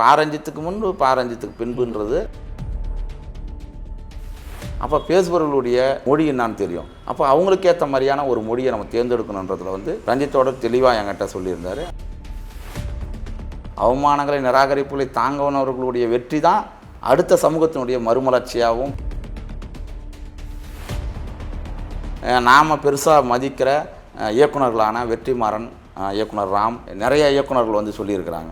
பாரஞ்சித்துக்கு முன்பு பாரஞ்சத்துக்கு பின்புன்றது. அப்போ பேசுபவர்களுடைய மொழி என்னான்னு தெரியும். அப்போ அவங்களுக்கு ஏற்ற மாதிரியான ஒரு மொழியை நம்ம தேர்ந்தெடுக்கணுன்றதுல வந்து ரஞ்சித்தோட தெளிவாக என்கிட்ட சொல்லியிருந்தார். அவமானங்களை நிராகரிப்புகளை தாங்கவனவர்களுடைய வெற்றி தான் அடுத்த சமூகத்தினுடைய மறுமலர்ச்சியாகவும் நாம் பெருசாக மதிக்கிற இயக்குநர்களான இயக்குனர்களான வெற்றிமாறன் இயக்குனர் ராம் நிறைய இயக்குனர்கள் வந்து சொல்லியிருக்கிறாங்க.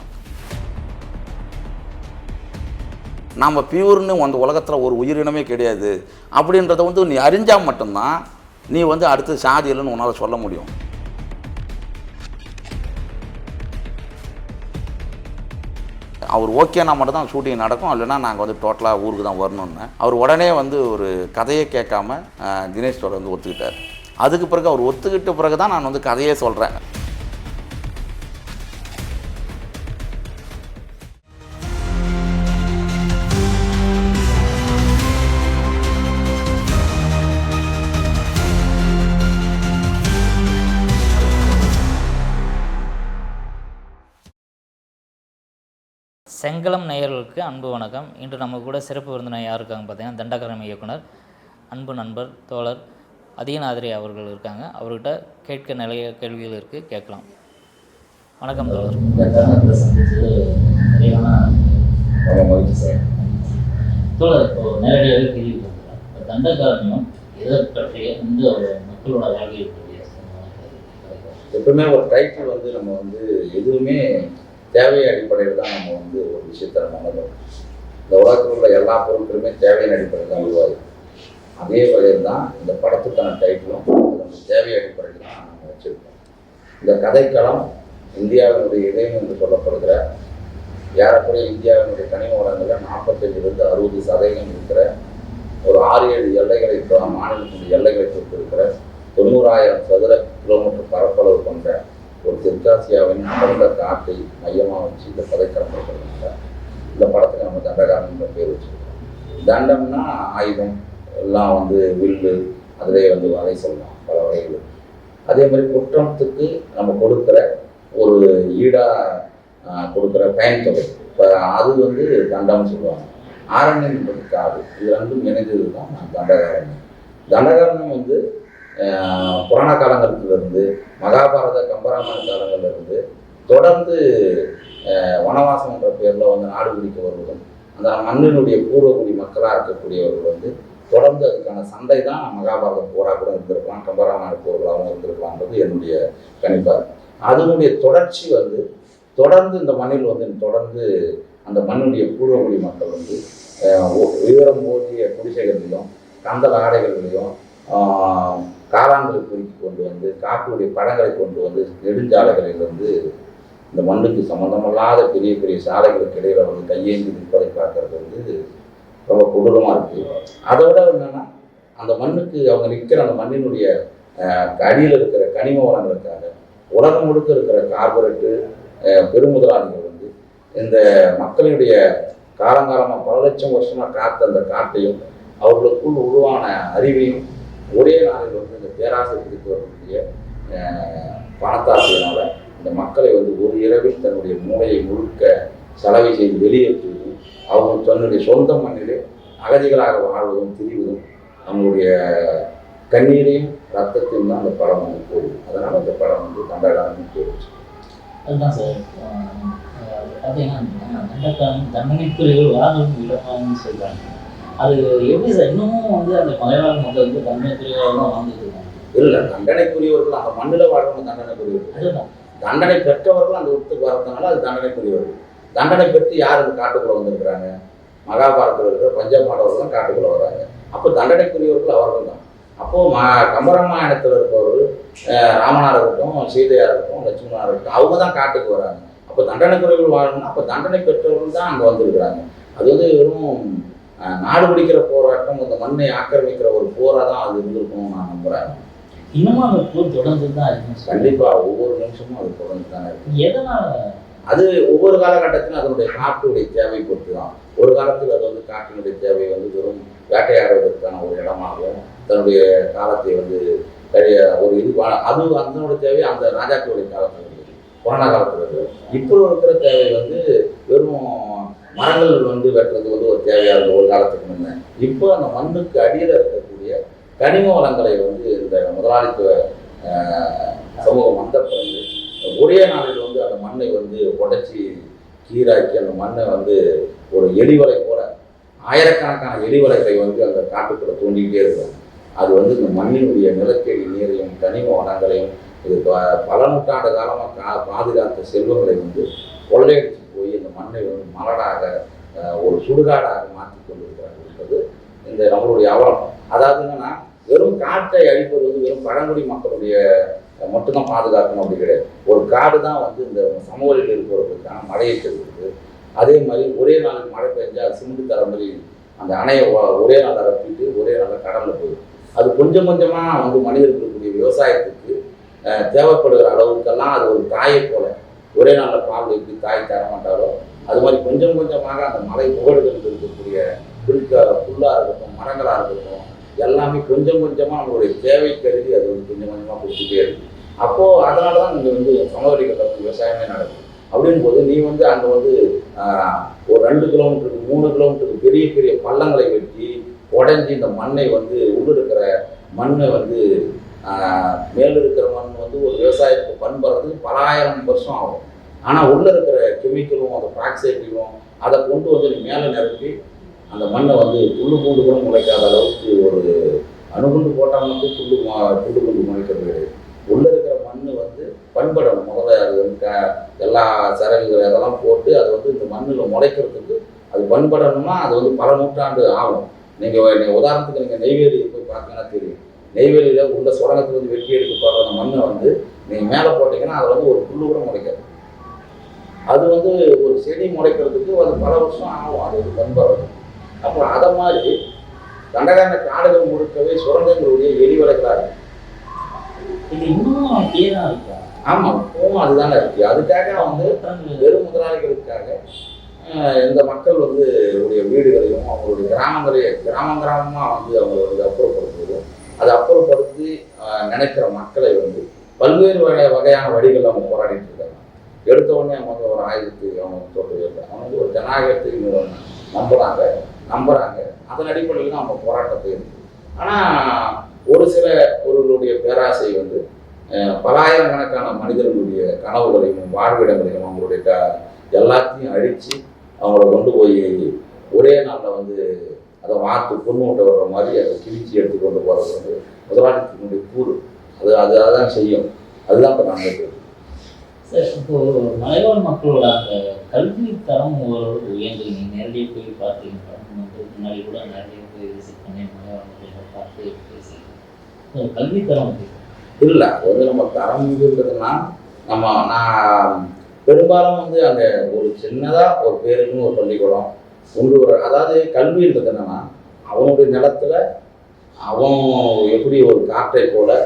நாம் பியூர்னு அந்த உலகத்தில் ஒரு உயிரினமே கிடையாது. அப்படின்றத வந்து நீ அறிஞ்சால் மட்டும்தான் நீ வந்து அடுத்து சாதி இல்லைன்னு உன்னால் சொல்ல முடியும். அவர் ஓகேனா மட்டும் தான் ஷூட்டிங் நடக்கும். இல்லைன்னா நாங்கள் வந்து டோட்டலாக ஊருக்கு தான் வரணும்னு. அவர் உடனே வந்து ஒரு கதையை கேட்காம தினேஷ் தொடர்ந்து வந்து ஒத்துக்கிட்டார். அதுக்கு பிறகு அவர் ஒத்துக்கிட்ட பிறகு தான் நான் வந்து கதையே சொல்கிறேன் செங்கலம் நேயர்களுக்கு அன்பு வணக்கம். இன்று நம்ம கூட சிறப்பு விருந்தினர் யார் இருக்காங்க பார்த்தீங்கன்னா தண்டகரம் இயக்குனர் அன்பு நண்பர் தோழர் அதிகநாதிரி அவர்கள் இருக்காங்க. அவர்கிட்ட கேட்க நிறைய கேள்விகள் இருக்குது கேட்கலாம். வணக்கம் தோழர். தோழர் இப்போ நேரடியாக கேள்வி தண்டகாரண்யம் எதை பற்றிய இந்த மக்களோட வாழ்க்கையை எப்பவுமே ஒரு டைட்டில் வந்து நம்ம வந்து எதுவுமே தேவை அடிப்படையில் தான் நம்ம வந்து ஒரு விஷயத்தை நம்ம உணர்றோம் இந்த உலகத்தில் உள்ள எல்லா பொருட்களுமே தேவையின் அடிப்படையில் தான் உருவாகுது. அதே வகையில் தான் இந்த படத்துக்கான டைட்டிலும் நம்ம தேவை அடிப்படையில் தான் நம்ம வச்சுருக்கோம். இந்த கதைக்களம் இந்தியாவினுடைய இதயம் என்று சொல்லப்படுகிற ஏறக்குறைய இந்தியாவினுடைய கனிம வளங்களில் நாற்பத்தஞ்சிலிருந்து அறுபது சதவீதம் இருக்கிற ஒரு ஆறு ஏழு எல்லைகளை மாநிலத்தினுடைய எல்லைகளை இருக்கிற தொண்ணூறாயிரம் சதுர கிலோமீட்டர் பரப்பளவு கொண்ட ஒரு தெற்காசியாவின் அமர்ந்த காட்டை மையமாக வச்சு இந்த கதைக்களம் இந்த படத்துக்கு நம்ம தண்டகாரன்ற பேர் வச்சுருக்கோம். தண்டம்னா ஆயுதம் எல்லாம் வந்து வில்லு அதிலே வந்து வகை சொல்லலாம் பல வகைகள். அதே மாதிரி குற்றத்துக்கு நம்ம கொடுக்குற ஒரு ஈடாக கொடுக்குற பயன் தொகை. இப்போ அது வந்து தண்டம்னு சொல்லுவாங்க. ஆரண்யம் என்பது காடு. இது ரெண்டும் இணைந்தது தான் தண்டகாரண்யம் தண்டகாரண்யம் வந்து புராண காலங்களிலிருந்து மகாபாரத கம்பராமாயண காலங்களிலிருந்து தொடர்ந்து வனவாசம் என்ற பேரில் வந்து நாடு பிடிக்க வருவதும் அந்த மண்ணினுடைய பூர்வகுடி மக்களாக இருக்கக்கூடியவர்கள் வந்து தொடர்ந்து அதுக்கான சண்டை தான் மகாபாரத போராக கூட இருந்திருக்கலாம் கம்பராமாயண போர்களாகவும் இருந்திருக்கலாம்ன்றது என்னுடைய கணிப்பாக அதனுடைய தொடர்ச்சி வந்து தொடர்ந்து இந்த மண்ணில் வந்து தொடர்ந்து அந்த மண்ணுடைய பூர்வகுடி மக்கள் வந்து உயரம் ஓதிய குடிசைகளிலும் கந்தல் ஆடைகளிலையும் காளான்களை குறித்து கொண்டு வந்து காட்டுடைய படங்களை கொண்டு வந்து நெடுஞ்சாலைகளில் வந்து இந்த மண்ணுக்கு சம்மந்தமில்லாத பெரிய பெரிய சாலைகளுக்கு இடையில வந்து கையேந்தி நிற்பதை பார்க்கறது வந்து ரொம்ப கொடூரமாக இருக்குது அதை விட என்னன்னா அந்த மண்ணுக்கு அவங்க நிற்கிற அந்த மண்ணினுடைய அடியில் இருக்கிற கனிம வளங்களுக்காக உலகம் முழுக்க இருக்கிற கார்பரேட்டு பெருமுதலாளிகள் வந்து இந்த மக்களுடைய காலங்காலமாக பல லட்சம் வருஷமாக காத்த அந்த காட்டையும் அவர்களுக்குள் உருவான அறிவையும் ஒரே நாளில் வந்து இந்த பேராசை பிடித்து வரக்கூடிய ஆஹ், பணத்தாசையினால இந்த மக்களை வந்து ஒரு இரவில் தன்னுடைய மூளையை முழுக்க செலவை செய்து வெளியேற்றுவதும் அவங்க தன்னுடைய சொந்த மண்ணிலே அகதிகளாக வாழ்வதும் திரிவதும் அவங்களுடைய கண்ணீரையும் ரத்தத்தையும் தான் அந்த படம் வந்து போயிடும் அதனால் அந்த படம் வந்து தண்டகாரன்னு போயிடுச்சு. அதுதான் சார். பார்த்தீங்கன்னா தண்டக்காரன் தண்டனைக்குரியவர் வாழ்வும் இடமான்னு சொல்கிறாங்க அது எப்படி சார் இன்னமும் வந்து அந்த மலையாள மக்கள் வந்து தண்டனைக்குரியவராக தான் வாழ்ந்துட்டு இருக்காங்க. இல்லை தண்டனைக்குரியவர்கள் அந்த மண்ணில் வாழ்றவங்க தண்டனைக்குரியவர்கள். அதுதான் தண்டனை பெற்றவர்கள் அந்த விட்டுக்கு வரதுனால அது தண்டனைக்குரியவர்கள். தண்டனை பெற்று யார் அந்த காட்டுக்குள்ள வந்திருக்கிறாங்க? மகாபாரதத்தில் இருக்கிற பஞ்சபாண்டவர்கள் தான் காட்டுக்குள்ள வர்றாங்க அப்போ தண்டனைக்குரியவர்கள் அவர்கள் தான். அப்போ ம கம்பராமாயணத்தில் இருப்பவர்கள் அஹ், ராமனா இருக்கட்டும் சீதையா இருக்கட்டும் லட்சுமணா இருக்கட்டும் அவங்க தான் காட்டுக்கு வராங்க. அப்போ தண்டனைக்குரியவர்கள் வாழணும்னா அப்போ தண்டனை பெற்றவர்கள் தான் அங்கே வந்திருக்கிறாங்க. அது வந்து வெறும் நாடு பிடிக்கிற போராட்டம் இந்த மண்ணை ஆக்கிரமிக்கிற ஒரு போராக தான் அது இருந்திருக்கும்னு நான் நம்புகிறேன் இன்னமும் அந்த போர் தொடர்ந்து தான் சொல்றாங்க. கண்டிப்பாக ஒவ்வொரு நிமிஷமும் அது தொடர்ந்து தானே இருக்கு. எதனால? அது ஒவ்வொரு காலகட்டத்திலும் அதனுடைய காட்டுடைய தேவை பொறுத்து தான் ஒரு காலத்தில் அது வந்து காட்டினுடைய தேவை வந்து வெறும் வேட்டையாடுவதற்கான ஒரு இடமாகவும் தன்னுடைய காலத்தை வந்து கழிய ஒரு இது அது அதனுடைய தேவை அந்த ராஜாக்களுடைய காலத்தில் புராண காலத்தில் இருந்தது. இப்போ இருக்கிற தேவை வந்து வெறும் மரங்கள் வந்து வெட்டுறது வந்து ஒரு தேவையாக இருந்த ஒரு காலத்துக்கு முன்ன. இப்போ அந்த மண்ணுக்கு அடியில் இருக்கக்கூடிய கனிம வளங்களை வந்து இந்த முதலாளித்துவ சமூகம் வந்த பிறகு ஒரே நாளில் வந்து அந்த மண்ணை வந்து உடைச்சி கீராக்கி அந்த மண்ணை வந்து ஒரு எலிவலை போல ஆயிரக்கணக்கான எலிவலைகளை வந்து அந்த காட்டுக்குள்ளே தூண்டிக்கிட்டே இருக்கும். அது வந்து இந்த மண்ணினுடைய நிலத்தடி நீரையும் கனிம வளங்களையும் இது ப- பல நூற்றாண்டு காலமாக கா பாதுகாத்த செல்வங்களை வந்து கொள்ளையடிச்சு மண்ணை வந்து மலடாக ஒரு சுடுகாடாக மாற்றி கொண்டிருக்கிறார்கள் என்பது இந்த நம்மளுடைய அவலம். அதாவது என்னன்னா வெறும் காட்டை அழிப்பது வந்து வெறும் பழங்குடி மக்களுடைய மட்டும்தான் பாதுகாக்கணும் அப்படி கிடையாது. ஒரு காடு தான் வந்து இந்த சமவெளியில் இருக்கிறவர்களுக்கான மழையை தருகிறது அதே மாதிரி ஒரே நாளுக்கு மழை பெஞ்சால் சிமெண்ட் தர மாதிரி அந்த அணையை ஒரே நாள் ரப்பிட்டு ஒரே நாளில் கடலில் போயிடும். அது கொஞ்சம் கொஞ்சமாக வந்து மனிதர்களுடைய விவசாயத்துக்கு தேவைப்படுகிற அளவுக்கெல்லாம் அது ஒரு தாயை போல. ஒரே நாளில் பால் எப்படி தாய் தர மாட்டாரோ அது மாதிரி கொஞ்சம் கொஞ்சமாக அந்த மலை முகடுகள் இருக்கக்கூடிய புல்க புல்லாக இருக்கட்டும் மரங்களாக இருக்கட்டும் எல்லாமே கொஞ்சம் கொஞ்சமாக நம்மளுடைய தேவை கருதி அது வந்து கொஞ்சம் கொஞ்சமாக கொடுத்துட்டே இருக்கு. அப்போது அதனால தான் இங்கே வந்து சமவெளிகளில் வந்து விவசாயமே நடக்கும் அப்படின் போது நீ வந்து அங்கே வந்து ஒரு ரெண்டு கிலோமீட்டருக்கு மூணு கிலோமீட்டருக்கு பெரிய பெரிய பள்ளங்களை வெட்டி உடஞ்சி இந்த மண்ணை வந்து உள்ள இருக்கிற மண்ணை வந்து மேல இருக்கிற மண் வந்து ஒரு விவசாயத்துக்கு பண்படுறதுக்கு பல ஆயிரம் வருஷம் ஆகும். ஆனால் உள்ளே இருக்கிற கெமிக்கலும் அந்த பிராக்சைட்டிலும் அதை கொண்டு வந்து நீ மேலே நிரப்பி அந்த மண்ணை வந்து புல்லு பூண்டு கூட முளைக்காத அளவுக்கு ஒரு அணுகுண்டு போட்டால் மட்டும் புல்லு மா புல்லு பூண்டு முளைக்கிறது கிடையாது உள்ளே இருக்கிற மண் வந்து பண்படணும் முதல்ல அது வந்து க எல்லா சரகுகள் அதெல்லாம் போட்டு அது வந்து இந்த மண்ணில் முளைக்கிறதுக்கு அது பண்படணும்னா அது வந்து பல நூற்றாண்டு ஆகும். நீங்கள் நீங்கள் உதாரணத்துக்கு நீங்கள் நெய்வேலி போய் பார்த்தீங்கன்னா தெரியும். நெய்வேலியில் உள்ள சுரங்கத்துல வந்து வெட்டி எடுக்கப்படுற அந்த மண்ணை வந்து நீங்கள் மேலே போட்டிங்கன்னா அது வந்து ஒரு புல்லு கூட முளைக்காது. அது வந்து ஒரு செடி முளைக்கிறதுக்கு அது பல வருஷம் ஆகும். அது வந்து பண்படுறது அப்போ அதை மாதிரி தண்டகான காடுகள் முழுக்கவே சுரங்கங்களுடைய எரிவலைகளாக இருக்கு. இது இன்னும் அப்படியே தான் இருக்கா? ஆமாம் இப்பவும் அதுதானே இருக்கு. அதுக்காக வந்து வெறும் முதலாளிகளுக்காக இந்த மக்கள் வந்து உடைய வீடுகளையும் அவங்களுடைய கிராமங்களையே கிராமம் கிராமமாக வந்து அவங்க வந்து அப்புறப்படுத்துவதும் அதை அப்புறப்படுத்தி நினைக்கிற மக்களை வந்து பல்வேறு வகை வகையான வழிகள் அவங்க போராடிட்டு எடுத்தவொடனே அவங்க வந்து ஒரு ஆயுதத்தை அவங்க தோற்றவே இல்லை அவங்க வந்து ஒரு ஜனநாயகத்துக்கு இவங்க நம்புறாங்க நம்புறாங்க. அதன் அடிப்படையில் தான் அவங்க போராட்டத்தை ஆனால் ஒரு சில ஒருவருடைய பேராசை வந்து பலாயிரக்கணக்கான மனிதர்களுடைய கனவுகளையும் வாழ்விடங்களையும் அவங்களுடைய க எல்லாத்தையும் அழித்து அவங்கள கொண்டு போய் ஒரே நாளில் வந்து அதை வாத்து பொண்ணு வர்ற மாதிரி அதை கிழிச்சு எடுத்து கொண்டு போகிறது வந்து முதலாளித்தினுடைய கூறு. அது அது அதான் செய்யும். அதுதான் இப்போ நாங்கள் சார் இப்போ மலைவாழ் மக்களோட அந்த கல்வி தரம் ஓரளவு உயர்ந்து நீங்கள் நேரடியாக போய் பார்த்தீங்கன்னா வந்து முன்னாடி கூட நிறைய போய் விசிட் பண்ணி மலைவாழ் மக்களை பார்த்து பேசி கல்வி தரம் இல்லை அது வந்து நம்ம இருக்குதுன்னா நம்ம நான் பெரும்பாலும் வந்து அங்கே ஒரு சின்னதாக ஒரு பேருக்குன்னு ஒரு பள்ளிக்கூடம் ஒன்று வர அதாவது கல்வின்றது என்னன்னா அவனுடைய நிலத்துல அவன் எப்படி ஒரு காற்றை போல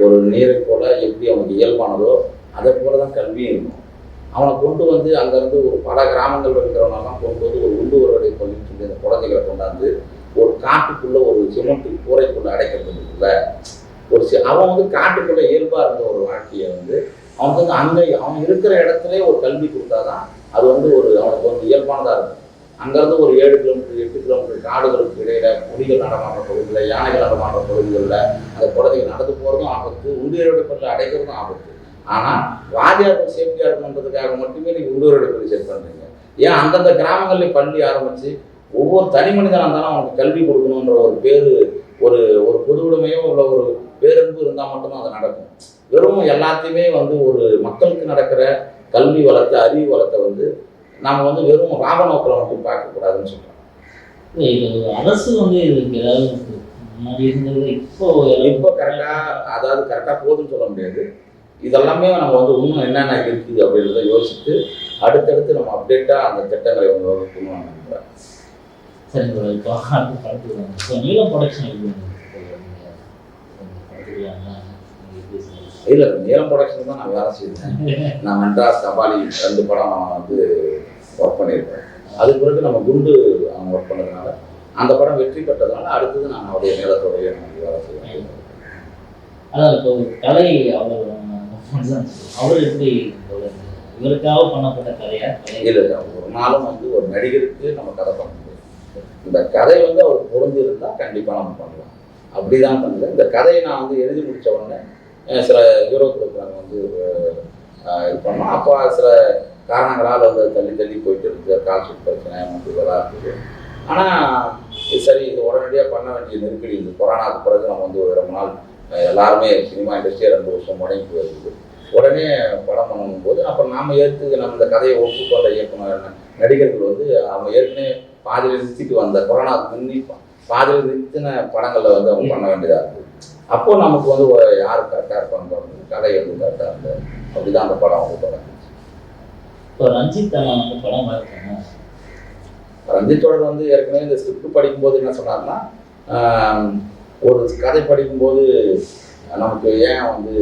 ஒரு நீரை போல எப்படி அவனுக்கு இயல்பானதோ அதை போல தான் கல்வியும். அவனை கொண்டு வந்து அங்கேருந்து ஒரு பல கிராமங்கள் இருக்கிறவனெல்லாம் கொண்டு வந்து ஒரு உள்ளூரோடைய பள்ளின்னு சொல்லி அந்த குழந்தைகளை கொண்டாந்து ஒரு காட்டுக்குள்ளே ஒரு சிமெண்ட் கூரைக்குள்ளே அடைக்கிறது இல்லை ஒரு சி அவன் வந்து காட்டுக்குள்ளே இயல்பாக இருந்த ஒரு வாழ்க்கையை வந்து அவனுக்கு வந்து அங்கே அவன் இருக்கிற இடத்துல ஒரு கல்வி கொடுத்தாதான் அது வந்து ஒரு அவனுக்கு வந்து இயல்பானதாக இருக்கும். அங்கேருந்து ஒரு ஏழு கிலோமீட்டர் எட்டு கிலோமீட்டர் காடுகளுக்கு இடையில புலிகள் நடமாடுற பகுதியில் யானைகள் நடமாடுற பகுதிகளில் அந்த குழந்தைங்க நடந்து போகிறதும் ஆபத்து உண்டியரோட பள்ளி அடைக்கிறதும் ஆபத்து. ஆனால் வாத்தியார்கள் சேஃப்டியாக இருக்கணுன்றதுக்காக மட்டுமே நீங்கள் உள்ளூரோட பள்ளி செட் பண்ணுறீங்க ஏன் அந்தந்த கிராமங்களில் பள்ளி ஆரம்பித்து ஒவ்வொரு தனி மனிதனாக இருந்தாலும் அவனுக்கு கல்வி கொடுக்கணுன்ற ஒரு பேர் ஒரு ஒரு பொது உடைமையோ உள்ள ஒரு பேரன்பு இருந்தால் மட்டும்தான் அது நடக்கும். வெறும் எல்லாத்தையுமே வந்து ஒரு மக்களுக்கு நடக்கிற கல்வி வளர்த்த அறிவு வளர்த்த வந்து நாம வந்து வெறும் லாப நோக்கில் மட்டும் பார்க்கக்கூடாதுன்னு சொல்கிறோம் அரசு வந்து இதுக்கு ஏதாவது முன்னாடி இருந்தது இப்போ இப்போ கரெக்டாக அதாவது கரெக்டாக போகுதுன்னு சொல்ல முடியாது. இதெல்லாமே நம்ம வந்து இன்னும் என்னென்ன இருக்குது அப்படின்றத யோசித்து அடுத்தடுத்து நம்ம அப்டேட்டாக அந்த திட்டங்களை வந்து இப்போ அடுத்த படத்துக்கு வாங்க. இப்போ நீலம் ப்ரொடக்ஷன் எப்படி? இல்லை நேரம் ப்ரொடக்ஷன் தான் நான் வேலை செய்தேன் நான் மெட்ராஸ் கபாலி ரெண்டு படம் நான் வந்து ஒர்க் பண்ணியிருக்கேன். அதுக்கு பிறகு நம்ம குண்டு அவங்க ஒர்க் பண்ணதுனால அந்த படம் வெற்றி பெற்றதுனால அடுத்தது நான் அவருடைய நேரத்தோடைய நான் வேலை செய்வேன். அதான் இப்போ கலை அவர் அவர் எப்படி இவருக்காக பண்ணப்பட்ட கதையா இல்லை ஒரு நாளும் வந்து ஒரு நடிகருக்கு நம்ம கதை பண்ண முடியாது இந்த கதை வந்து அவர் பொருந்து இருந்தால் கண்டிப்பாக நம்ம பண்ணலாம் அப்படிதான் பண்ணல இந்த கதையை நான் வந்து எழுதி முடிச்ச உடனே சில ஹீரோக்களுக்கு நாங்கள் வந்து இது பண்ணோம் அப்போ சில காரணங்களால் வந்து தள்ளி தள்ளி போயிட்டு இருக்குது கால்ஷீட் பிரச்சனை வந்து இதெல்லாம் இருக்குது ஆனால் சரி இது உடனடியாக பண்ண வேண்டிய நெருக்கடி இது கொரோனாக்கு பிறகு நம்ம வந்து ஒரு ரொம்ப நாள் எல்லாருமே சினிமா இண்டஸ்ட்ரியே ரெண்டு வருஷம் முடங்கி போயிருக்குது. உடனே படம் பண்ணும்போது அப்புறம் நாம ஏற்று நம்ம இந்த கதையை ஒப்புக்கொண்ட இயக்குனர் நடிகர்கள் வந்து அவங்க ஏற்கனவே பாதியில் நிறுத்திட்டு வந்த கொரோனாவுக்கு முன்னி பாதியில் நிறுத்தின படங்களை வந்து அவங்க பண்ண வேண்டியதாக இருக்குது அப்போ நமக்கு வந்து ஒரு யார் கரெக்டாக இருப்பாங்க கதை வந்து கரெக்டாக இருந்தது அப்படிதான் அந்த படம் வந்து படம் இப்போ ரஞ்சித் அண்ணா படம் ரஞ்சித்தோட வந்து ஏற்கனவே இந்த ஸ்கிரிப்ட் படிக்கும்போது என்ன சொன்னார்னா ஒரு கதை படிக்கும்போது நமக்கு ஏன் வந்து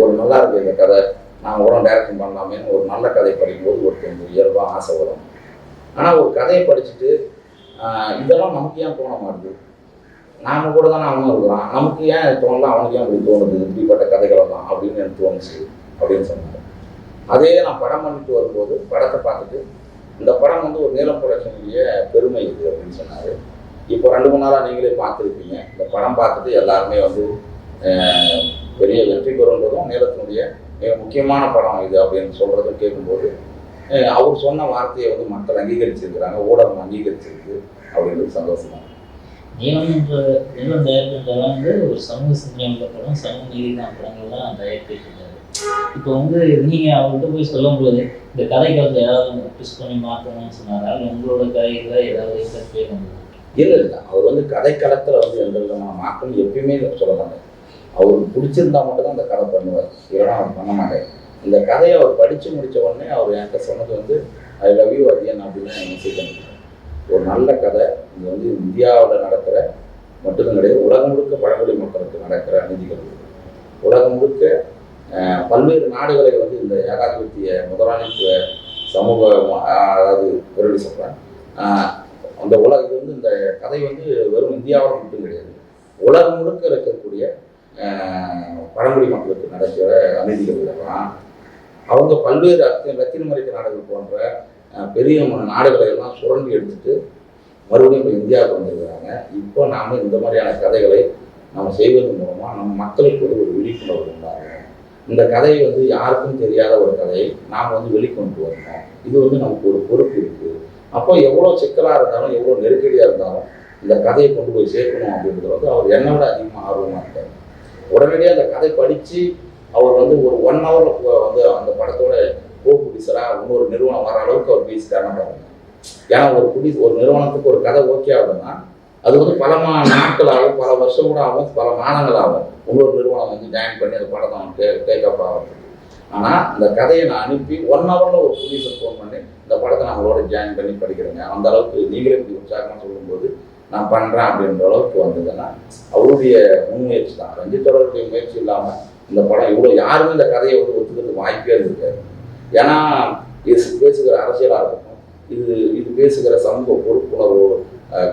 ஒரு நல்லா இருக்கு இந்த கதை நான் கூட டைரக்ஷன் பண்ணலாமேன்னு ஒரு நல்ல கதை படிக்கும்போது ஒரு கொஞ்சம் இயல்பாக ஆசை வரும். ஆனால் ஒரு கதையை படிச்சுட்டு இதெல்லாம் நமக்கு ஏன் தோண மாட்டுது? நாம கூட தானே அவனும் இருக்கிறான் நமக்கு ஏன் தோணலாம் தோணல? அவனுக்கு ஏன் அப்படி தோணுது? இப்படிப்பட்ட கதைகள் தான் அப்படின்னு எனக்கு தோணுச்சு அப்படின்னு சொன்னாங்க. அதே நான் படம் பண்ணிட்டு வரும்போது படத்தை பார்த்துட்டு இந்த படம் வந்து ஒரு நீளம் புரட்சியினுடைய பெருமை இது அப்படின்னு சொன்னார். இப்போ ரெண்டு மூணு நாளாக நீங்களே பார்த்துருப்பீங்க. இந்த படம் பார்த்துட்டு எல்லாருமே வந்து பெரிய வெற்றி பெறுன்றதும் நீலத்தினுடைய மிக முக்கியமான படம் இது அப்படின்னு சொல்கிறதும் கேட்கும்போது அவர் சொன்ன வார்த்தையை வந்து மக்கள் அங்கீகரிச்சிருக்கிறாங்க ஊடகம் அங்கீகரிச்சிருக்கு அப்படின்றது சந்தோஷமா நீளம் என்ற நீளம் தயாரிக்கிறதெல்லாம் வந்து ஒரு சமூக சிந்தனை உள்ள படம் சமூக நீதிதான் படங்கள்லாம் தயாரிக்கிட்டு இப்போ வந்து நீங்கள் அவர்கிட்ட போய் சொல்லும்போது இந்த கதைகளை ஏதாவது ட்விஸ்ட் பண்ணி மாற்றணும்னு சொன்னாரா? இல்லை உங்களோட கதைகளை ஏதாவது இன்டர்ஃபியர் பண்ணுறது இல்லை இல்லை அவர் வந்து கதைக்களத்தில் வந்து எந்த விதமான மாற்றம் எப்பயுமே சொல்ல மாட்டார் அவருக்கு பிடிச்சிருந்தா மட்டும் தான் அந்த கதை பண்ணுவார். இல்லைன்னா அவர் பண்ண மாட்டார். இந்த கதையை அவர் படித்து முடித்த உடனே அவர் என்கிட்ட சொன்னது வந்து ஐ லவ் யூ அதியன் அப்படின்னு மெசேஜ் பண்ணிட்டார் ஒரு நல்ல கதை. இது வந்து இந்தியாவில் நடக்கிற மட்டும் கிடையாது உலகம் முழுக்க பழங்குடி மக்களுக்கு நடக்கிற அநீதிகள் உலகம் முழுக்க பல்வேறு நாடுகளை வந்து இந்த ஏகாதிபத்திய முதலாளித்துவ சமூக அதாவது எப்படி சொல்கிறேன் அந்த உலக இது வந்து இந்த கதை வந்து வெறும் இந்தியாவில் மட்டும் கிடையாது. உலகம் முழுக்க இருக்கக்கூடிய பழங்குடி மக்களுக்கு நடக்கிற அநீதிகள் தான் அவங்க பல்வேறு அத்த- லத்தீன் அமெரிக்க நாடுகள் போன்ற பெரிய நாடுகளை எல்லாம் சுரண்டி எடுத்துட்டு மறுபடியும் இப்போ இந்தியாவுக்கு வந்திருக்கிறாங்க. இப்போ நாம் இந்த மாதிரியான கதைகளை நம்ம செய்வதன் மூலமாக நம்ம மக்களுக்கு ஒரு ஒரு விழிப்புணர்வு உண்டாகும் இந்த கதையை வந்து யாருக்கும் தெரியாத ஒரு கதையை நாம் வந்து வெளிக்கொண்டு வரணும். இது வந்து நமக்கு ஒரு பொறுப்பு இருக்குது அப்போ எவ்வளோ சிக்கலாக இருந்தாலும் எவ்வளோ நெருக்கடியாக இருந்தாலும் இந்த கதையை கொண்டு போய் சேர்க்கணும் அப்படின்றது வந்து அவர் என்னை விட அதிகமாக ஆர்வமாக இருக்கார். உடனடியாக அந்த கதை படித்து அவர் வந்து ஒரு ஒன் ஹவரில் வந்து அந்த படத்தோட கோ ப்ரொடியூசராக இன்னொரு நிறுவனம் வர அளவுக்கு அவர் பேசிட்டாருன்னு பாருங்க ஏன்னா ஒரு புடி ஒரு நிறுவனத்துக்கு ஒரு கதை ஓகே ஆகுதுன்னா அது வந்து பல மா நாட்களாகவும் பல வருஷம் கூட ஆகும் பல மாதங்களாகும். இன்னொரு நிறுவனம் வந்து ஜாயின் பண்ணி அந்த படத்தை அவன் டே டேக்அப் ஆகிறதுக்கு. ஆனால் இந்த கதையை நான் அனுப்பி ஒன் ஹவரில் ஒரு ப்ரொடியூசர் ஃபோன் பண்ணி இந்த படத்தை நான் அவங்களோட ஜாயின் பண்ணி படிக்கிறேங்க. அந்த அளவுக்கு நீங்களே இப்படி உற்சாகமாக சொல்லும்போது நான் பண்ணுறேன் அப்படின்ற அளவுக்கு வந்ததுன்னா அவருடைய முன்முயற்சி தான். ரஞ்சித்தோடைய முயற்சி இல்லாமல் இந்த படம் இவ்வளோ யாருமே இந்த கதையை வந்து ஒத்துக்கிறதுக்கு வாய்ப்பே இருந்திருக்காரு ஏன்னா இது பேசுகிற அரசியலாக இருக்கட்டும் இது இது பேசுகிற சமூக பொறுப்புணர்வு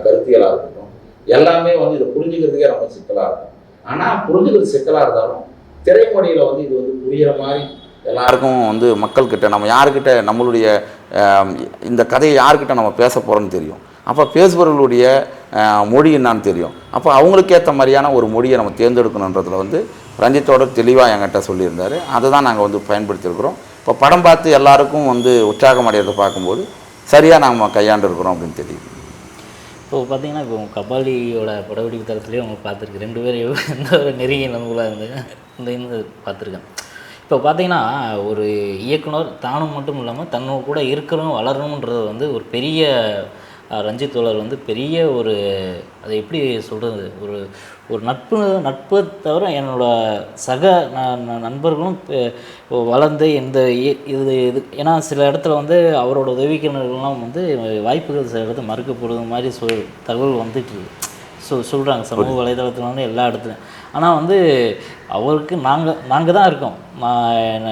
கருத்தியலாக இருக்கட்டும் எல்லாமே வந்து இதை புரிஞ்சுக்கிறதுக்கே ரொம்ப சிக்கலாக இருக்கும். ஆனால் புரிஞ்சுக்கிறது சிக்கலாக இருந்தாலும் திரைமொழியில் வந்து இது வந்து புரிகிற மாதிரி எல்லாருக்கும் வந்து மக்கள்கிட்ட நம்ம யாருக்கிட்ட நம்மளுடைய இந்த கதையை யாருக்கிட்ட நம்ம பேச போகிறோம்னு தெரியும். அப்போ பேசுபவர்களுடைய மொழி என்னான்னு தெரியும். அப்போ அவங்களுக்கு ஏற்ற மாதிரியான ஒரு மொழியை நம்ம தேர்ந்தெடுக்கணுன்றதில் வந்து ரஞ்சித்தோட தெளிவாக என்கிட்ட சொல்லியிருந்தார். அதை தான் நாங்கள் வந்து பயன்படுத்தியிருக்கிறோம். இப்போ படம் பார்த்து எல்லாருக்கும் வந்து உற்சாகம் அடையிறதை பார்க்கும்போது சரியாக நாம் கையாண்டுருக்கிறோம் அப்படின்னு தெரியுது. இப்போ பார்த்தீங்கன்னா இப்போ கபாலியோட படப்பிடிப்பு தளத்துலேயே அவங்க பார்த்துருக்கு ரெண்டு பேரும் எந்த ஒரு நெருங்கிய நண்பர்களாக இருந்து இந்த பார்த்துருக்கேன். இப்போ பார்த்தீங்கன்னா ஒரு இயக்குனர் தானும் மட்டும் இல்லாமல் தன்னோட கூட இருக்கணும் வளரணுன்றது வந்து ஒரு பெரிய ரஞ்சித் தோழர் வந்து பெரிய ஒரு அதை எப்படி சொல்கிறது ஒரு ஒரு நட்பு நட்பை தவிர என்னோட சக நண்பர்களும் வளர்ந்து இந்த இது இது ஏன்னா சில இடத்துல வந்து அவரோட உதவிக்கிணறுகள்லாம் வந்து வாய்ப்புகள் சில இடத்துல மறுக்கப்படுறது மாதிரி சொல் தகவல் வந்துட்டு இருக்கு. சொ சொல்கிறாங்க சமூக வலைதளத்தில் வந்து எல்லா இடத்துலையும். ஆனால் வந்து அவருக்கு நாங்கள் நாங்கள் தான் இருக்கோம். நான்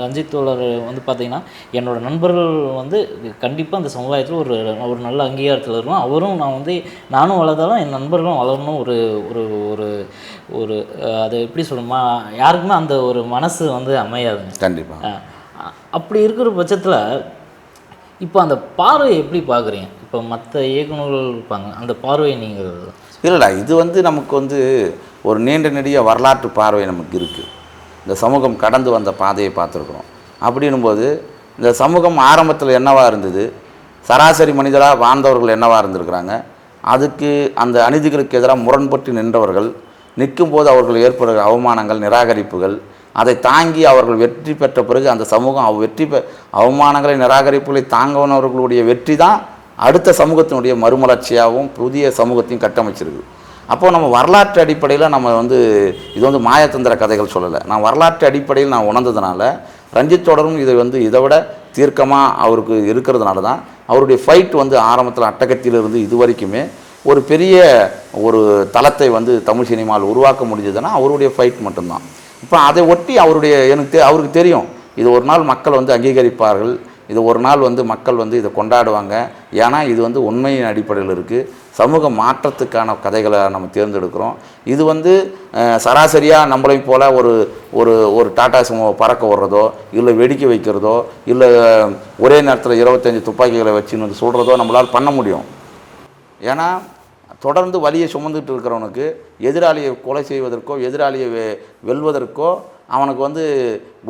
ரஞ்சித் தோழர் வந்து பார்த்திங்கன்னா என்னோட நண்பர்கள் வந்து கண்டிப்பாக இந்த சமுதாயத்தில் ஒரு ஒரு நல்ல அங்கீகாரத்தில் இருக்கும் அவரும் நான் வந்து நானும் வளர்ந்தாலும் என் நண்பர்களும் வளரணும். ஒரு ஒரு ஒரு ஒரு அதை எப்படி சொல்லணுமா யாருக்குமே அந்த ஒரு மனசு வந்து அமையாதுங்க கண்டிப்பாக அப்படி இருக்கிற பட்சத்தில் இப்போ அந்த பார்வையை எப்படி பார்க்குறீங்க இப்போ மற்ற இயக்குநர்கள் இருப்பாங்க அந்த பார்வையை நீங்கள் இல்லைடா இது வந்து நமக்கு வந்து ஒரு நீண்ட நெடிய வரலாற்று பார்வை நமக்கு இருக்குது இந்த சமூகம் கடந்து வந்த பாதையை பார்த்துருக்குறோம். அப்படின்னும்போது இந்த சமூகம் ஆரம்பத்தில் என்னவாக இருந்தது? சராசரி மனிதராக வாழ்ந்தவர்கள் என்னவாக இருந்திருக்கிறாங்க? அதுக்கு அந்த அநீதிகளுக்கு எதிராக முரண்பட்டு நின்றவர்கள் நிற்கும்போது அவர்கள் ஏற்படுகிற அவமானங்கள் நிராகரிப்புகள் அதை தாங்கி அவர்கள் வெற்றி பெற்ற பிறகு அந்த சமூகம் அவ் வெற்றி பெ அவமானங்களை நிராகரிப்புகளை தாங்கினவர்களுடைய வெற்றி தான் அடுத்த சமூகத்தினுடைய மறுமலர்ச்சியாகவும் புதிய சமூகத்தையும் கட்டமைச்சிருக்கு. அப்போது நம்ம வரலாற்று அடிப்படையில் நம்ம வந்து இது வந்து மாயத்தந்திர கதைகள் சொல்லலை. நான் வரலாற்று அடிப்படையில் நான் உணர்ந்ததுனால ரஞ்சித் தொடரும் இதை வந்து இதை விட தீர்க்கமாக அவருக்கு இருக்கிறதுனால தான் அவருடைய ஃபைட் வந்து ஆரம்பத்தில் அட்டகத்திலிருந்து இது வரைக்குமே ஒரு பெரிய ஒரு தளத்தை வந்து தமிழ் சினிமாவில் உருவாக்க முடிஞ்சதுன்னா அவருடைய ஃபைட் மட்டும்தான். இப்போ அதை ஒட்டி அவருடைய எனக்கு அவருக்கு தெரியும். இது ஒரு நாள் மக்கள் வந்து அங்கீகரிப்பார்கள். இது ஒரு நாள் வந்து மக்கள் வந்து இதை கொண்டாடுவாங்க. ஏன்னா இது வந்து உண்மையின் அடிப்படையில் இருக்குது சமூக மாற்றத்துக்கான கதைகளை நம்ம தேர்ந்தெடுக்கிறோம். இது வந்து சராசரியாக நம்மளை போல் ஒரு ஒரு ஒரு டாடா சுமோ பறக்க விடுறதோ இல்லை வெடிக்க வைக்கிறதோ இல்லை ஒரே நேரத்தில் இருபத்தஞ்சி துப்பாக்கிகளை வச்சுன்னு வந்து சொல்கிறதோ நம்மளால் பண்ண முடியும். ஏன்னா தொடர்ந்து வலியை சுமந்துட்டு இருக்கிறவனுக்கு எதிராளியை கொலை செய்வதற்கோ எதிராளியை வெ- வெல்வதற்கோ அவனுக்கு வந்து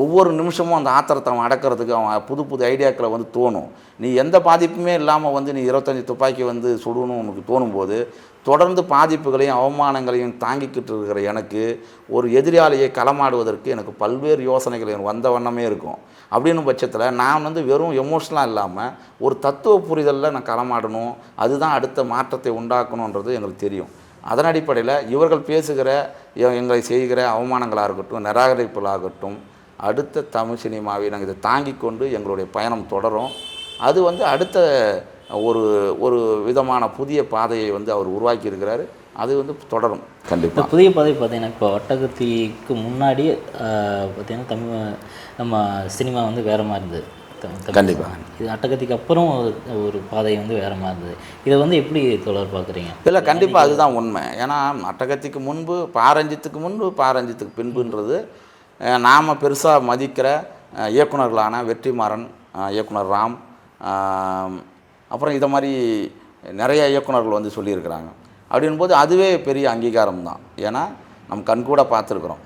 ஒவ்வொரு நிமிஷமும் அந்த ஆத்திரத்தை அவன் அடக்கிறதுக்கு அவன் புது புது ஐடியாக்களை வந்து தோணும். நீ எந்த பாதிப்புமே இல்லாமல் வந்து நீ இருபத்தஞ்சி துப்பாக்கி வந்து சுடணும்னு உனக்கு தோணும்போது தொடர்ந்து பாதிப்புகளையும் அவமானங்களையும் தாங்கிக்கிட்டு இருக்கிற எனக்கு ஒரு எதிராளியை களமாடுவதற்கு எனக்கு பல்வேறு யோசனைகள் எனக்கு வந்த வண்ணமே இருக்கும். அப்படின்னு பட்சத்தில் நான் வந்து வெறும் எமோஷனலாக இல்லாமல் ஒரு தத்துவ புரிதலில் நான் களமாடணும் அதுதான் அடுத்த மாற்றத்தை உண்டாக்கணுன்றது எங்களுக்கு தெரியும். அதன் அடிப்படையில் இவர்கள் பேசுகிற எங்களை செய்கிற அவமானங்களாக இருக்கட்டும் நிராகரிப்புகளாகட்டும் அடுத்த தமிழ் சினிமாவை நாங்கள் இதை தாங்கி கொண்டு எங்களுடைய பயணம் தொடரும். அது வந்து அடுத்த ஒரு ஒரு விதமான புதிய பாதையை வந்து அவர் உருவாக்கி இருக்கிறாரு. அது வந்து தொடரும். கண்டிப்பாக புதிய பாதை பார்த்தீங்கன்னா இப்போ வட்டகத்திக்கு முன்னாடி பார்த்தீங்கன்னா தமிழ் நம்ம சினிமா வந்து வேறு மாதிரி இருந்தது. த- தமிழ் கண்டிப்பா. சினிமா. இது அட்டகத்திக்கு அப்புறம் ஒரு- பாதை வந்து வேறு மாதிரி இருந்தது. இதை வந்து எப்படி தொடர் பார்க்குறீங்க? இல்லை கண்டிப்பாக அதுதான் உண்மை. ஏன்னா அட்டகத்திக்கு முன்பு பாரஞ்சித்துக்கு முன்பு பாரஞ்சித்துக்கு பின்புன்றது நாம் பெருசாக மதிக்கிற அஹ், இயக்குனர்களான வெற்றிமாறன் இயக்குனர் ராம் அப்புறம் இதை மாதிரி நிறைய இயக்குனர்கள் வந்து சொல்லியிருக்கிறாங்க. அப்படின்போது அதுவே பெரிய அங்கீகாரம் தான் ஏன்னா நம்ம கண்கூட பார்த்துருக்குறோம்.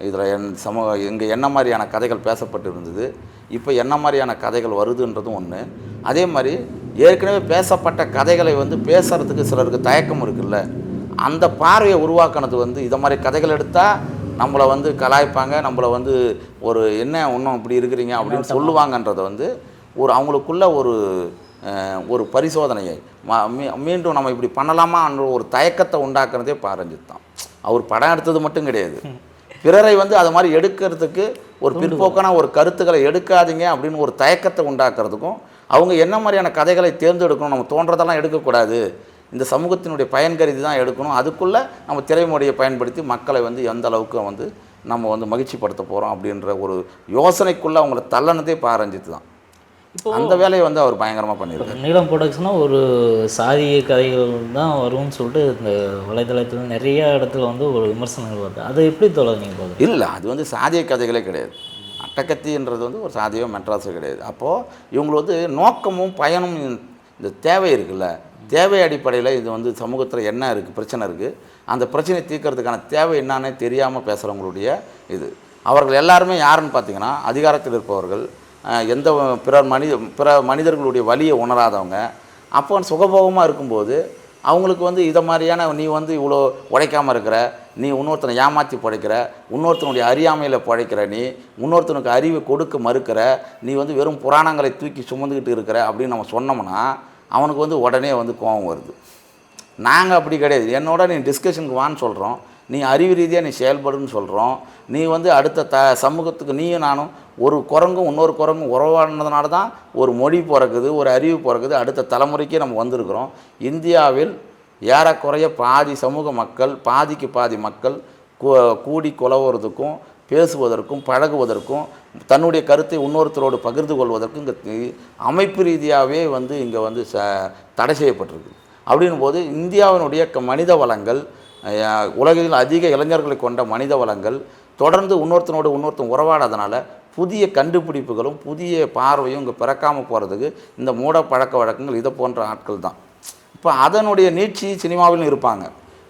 இதில் என் சமூக இங்கே என்ன மாதிரியான கதைகள் பேசப்பட்டு இருந்தது இப்போ என்ன மாதிரியான கதைகள் வருதுன்றதும் ஒன்று அதே மாதிரி ஏற்கனவே பேசப்பட்ட கதைகளை வந்து பேசுகிறதுக்கு சிலருக்கு தயக்கம் இருக்குல்ல. அந்த பார்வையை உருவாக்குனது வந்து இதை மாதிரி கதைகள் எடுத்தால் நம்மளை வந்து கலாய்ப்பாங்க நம்மளை வந்து ஒரு என்ன இன்னும் இப்படி இருக்கிறீங்க அப்படின்னு சொல்லுவாங்கன்றதை வந்து ஒரு அவங்களுக்குள்ள ஒரு ஒரு பரிசோதனையை ம- மீ- மீண்டும் நம்ம இப்படி பண்ணலாமான்ற ஒரு தயக்கத்தை உண்டாக்குறதே பாரஞ்சித் தான். அவர் படம் எடுத்தது மட்டும் கிடையாது. பிறரை வந்து அது மாதிரி எடுக்கிறதுக்கு ஒரு பிற்போக்கான ஒரு கருத்துக்களை எடுக்காதீங்க அப்படின்னு ஒரு தயக்கத்தை உண்டாக்குறதுக்கும் அவங்க என்ன மாதிரியான கதைகளை தேர்ந்தெடுக்கணும் நம்ம தோன்றதெல்லாம் எடுக்கக்கூடாது. இந்த சமூகத்தினுடைய பயன் கருதி தான் எடுக்கணும். அதுக்குள்ளே நம்ம திரைமொழியை பயன்படுத்தி மக்களை வந்து எந்த அளவுக்கு வந்து நம்ம வந்து மகிழ்ச்சிப்படுத்த போகிறோம் அப்படின்ற ஒரு யோசனைக்குள்ளே அவங்கள தள்ளனதே பாரஞ்சித்து தான். இப்போ அந்த வேலையை வந்து அவர் பயங்கரமாக பண்ணியிருக்காரு. நீலம் ப்ரொடக்ஷனாக ஒரு சாதிய கதைகள் தான் வரும்னு சொல்லிட்டு இந்த வலைதளத்தில் நிறைய இடத்துல வந்து ஒரு விமர்சனங்கள் வருது. அதை எப்படி நீங்கள் பார்க்குறீங்க இல்லை அது வந்து சாதிய கதைகளே கிடையாது. அட்டக்கத்தின்றது வந்து ஒரு சாதியோ மெட்ராஸோ கிடையாது. அப்போது இவங்களுக்கு வந்து நோக்கமும் பயனும் இந்த தேவை இருக்குல்ல. தேவை அடிப்படையில் இது வந்து சமூகத்தில் என்ன இருக்குது பிரச்சனை இருக்குது அந்த பிரச்சனையை தீர்க்கறதுக்கான தேவை என்னன்னே தெரியாமல் பேசுகிறவங்களுடைய இது. அவர்கள் எல்லாருமே யாருன்னு பார்த்தீங்கன்னா அதிகாரத்தில் இருப்பவர்கள் எந்த பிறர் மனித பிற மனிதர்களுடைய வழியை உணராதவங்க. அப்போ சுகபோகமாக இருக்கும்போது அவங்களுக்கு வந்து இதை மாதிரியான நீ வந்து இவ்வளோ உழைக்காமல் இருக்கிற நீ இன்னொருத்தனை ஏமாற்றி பழைக்கிற இன்னொருத்தனுடைய அறியாமையில் பழைக்கிற நீ இன்னொருத்தனுக்கு அறிவை கொடுக்க மறுக்கிற நீ வந்து வெறும் புராணங்களை தூக்கி சுமந்துக்கிட்டு இருக்கிற அப்படின்னு நம்ம சொன்னோம்னா அவனுக்கு வந்து உடனே வந்து கோபம் வருது. நாங்கள் அப்படி கிடையாது. என்னோட நீ டிஸ்கஷனுக்கு வான்னு சொல்கிறோம் நீ அறிவு ரீதியாக நீ செயல்படுன்னு சொல்கிறோம் நீ வந்து அடுத்த த சமூகத்துக்கு நீயும் நானும் ஒரு குரங்கும் இன்னொரு குரங்கும் உறவானதுனால தான் ஒரு மொழி பிறக்குது ஒரு அறிவு பிறக்குது அடுத்த தலைமுறைக்கே நம்ம வந்திருக்கிறோம். இந்தியாவில் ஏறக்குறைய பாதி சமூக மக்கள் பாதிக்கு பாதி மக்கள் கூடி குலவுறதுக்கும் பேசுவதற்கும் பழகுவதற்கும் தன்னுடைய கருத்தை இன்னொருத்தரோடு பகிர்ந்து கொள்வதற்கும் இங்கே அமைப்பு ரீதியாகவே வந்து இங்கே வந்து ச தடை செய்யப்பட்டிருக்கு அப்படின்னும் போது இந்தியாவினுடைய க- மனித வளங்கள் உலகில் அதிக இளைஞர்களை கொண்ட மனித வளங்கள் தொடர்ந்து இன்னொருத்தனோடு இன்னொருத்தன் உறவாடாதனால புதிய கண்டுபிடிப்புகளும் புதிய பார்வையும் இங்கே பிறக்காமல் போகிறதுக்கு இந்த மூட பழக்க வழக்கங்கள் இதை போன்ற ஆட்கள் தான். இப்போ அதனுடைய நீட்சி சினிமாவிலும் இருப்பாங்க.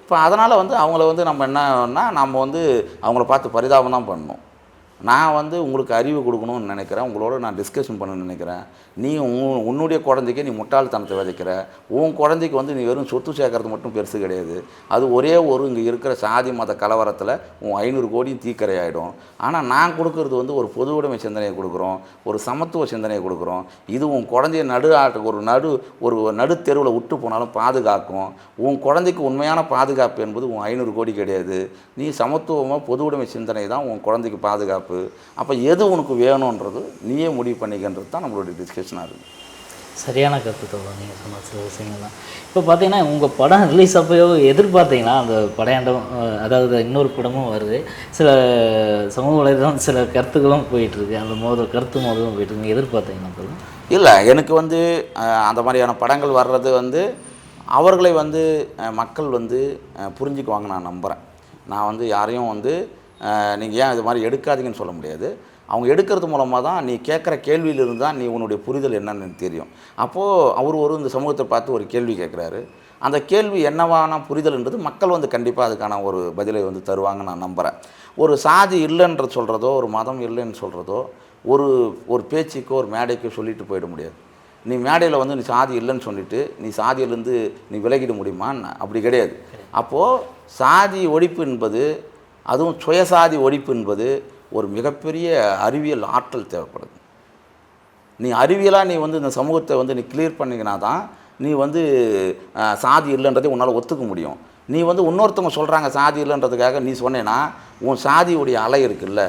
இப்போ அதனால் வந்து அவங்கள வந்து நம்ம என்னன்னா நம்ம வந்து அவங்கள பார்த்து பரிதாபம் தான் பண்ணணும். நான் வந்து உங்களுக்கு அறிவு கொடுக்கணும்னு நினைக்கிறேன். உங்களோட நான் டிஸ்கஷன் பண்ணணும்னு நினைக்கிறேன். நீ உன் உன்னுடைய குழந்தைக்கு நீ முட்டாள்தனத்தை விதைக்கிற. உன் குழந்தைக்கு வந்து நீ வெறும் சொத்து சேர்க்கறது மட்டும் பெருசு கிடையாது. அது ஒரே ஒரு இங்கே இருக்கிற சாதி மத கலவரத்தில் உன் ஐநூறு கோடியும் தீக்கரை ஆகிடும் ஆனால் நான் கொடுக்கறது வந்து ஒரு பொது உடைமை சிந்தனையை கொடுக்குறோம். ஒரு சமத்துவ சிந்தனையை கொடுக்குறோம். இது உன் குழந்தைய நடு ஆட்டு ஒரு நடு ஒரு நடு தெருவில் விட்டு போனாலும் பாதுகாக்கும். உன் குழந்தைக்கு உண்மையான பாதுகாப்பு என்பது உன் ஐநூறு கோடி கிடையாது. நீ சமத்துவமாக பொது உடைமை சிந்தனை தான் உன் குழந்தைக்கு பாதுகாப்பு. அப்போ எது உனக்கு வேணுன்றது நீயே முடிவு பண்ணிக்கின்றது தான் நம்மளுடைய டிஸ்கஷன் இருக்குது சரியான கருத்து தோழர் நீங்கள் சொன்ன சில விஷயங்கள்லாம் இப்போ பார்த்தீங்கன்னா உங்கள் படம் ரிலீஸ் அப்போ எதிர்பார்த்தீங்களா? அந்த படையாண்டம் அதாவது இன்னொரு படமும் வருது. சில சமூக வலைதளம் சில கருத்துக்களும் போயிட்டுருக்கு. அந்த மோதல் கருத்து மோதலும் போயிட்டு இருக்கு எதிர்பார்த்தீங்களா தோழர் இல்லை எனக்கு வந்து அந்த மாதிரியான படங்கள் வர்றது வந்து அவர்களை வந்து மக்கள் வந்து புரிஞ்சுக்குவாங்க நான் நம்புகிறேன் நான் வந்து யாரையும் வந்து நீங்கள் ஏன் இது மாதிரி எடுக்காதீங்கன்னு சொல்ல முடியாது. அவங்க எடுக்கிறது மூலமாக தான் நீ கேட்குற கேள்வியிலிருந்து தான் நீ உன்னுடைய புரிதல் என்னன்னு எனக்கு தெரியும். அப்போது அவர் ஒரு இந்த சமூகத்தை பார்த்து ஒரு கேள்வி கேட்குறாரு. அந்த கேள்வி என்னவான புரிதல்ன்றது மக்கள் வந்து கண்டிப்பாக அதுக்கான ஒரு பதிலை வந்து தருவாங்கன்னு நான் நம்புகிறேன் ஒரு சாதி இல்லைன்ற சொல்கிறதோ ஒரு மதம் இல்லைன்னு சொல்கிறதோ ஒரு ஒரு பேச்சுக்கோ ஒரு மேடைக்கோ சொல்லிட்டு போயிட முடியாது. நீ மேடையில் வந்து நீ சாதி இல்லைன்னு சொல்லிட்டு நீ சாதியிலேருந்து நீ விலகிட முடியுமா? அப்படி கிடையாது. அப்போது சாதி ஒழிப்பு என்பது அதுவும் சுயசாதி ஒழிப்பு என்பது ஒரு மிகப்பெரிய அறிவியல் ஆற்றல் தேவைப்படுது. நீ அறிவியலாக நீ வந்து இந்த சமூகத்தை வந்து நீ கிளியர் பண்ணிங்கன்னா தான் நீ வந்து சாதி இல்லைன்றதை உன்னால் ஒத்துக்க முடியும். நீ வந்து இன்னொருத்தவங்க சொல்கிறாங்க சாதி இல்லைன்றதுக்காக நீ சொன்னேன்னா உன் சாதியுடைய அலை இருக்குல்ல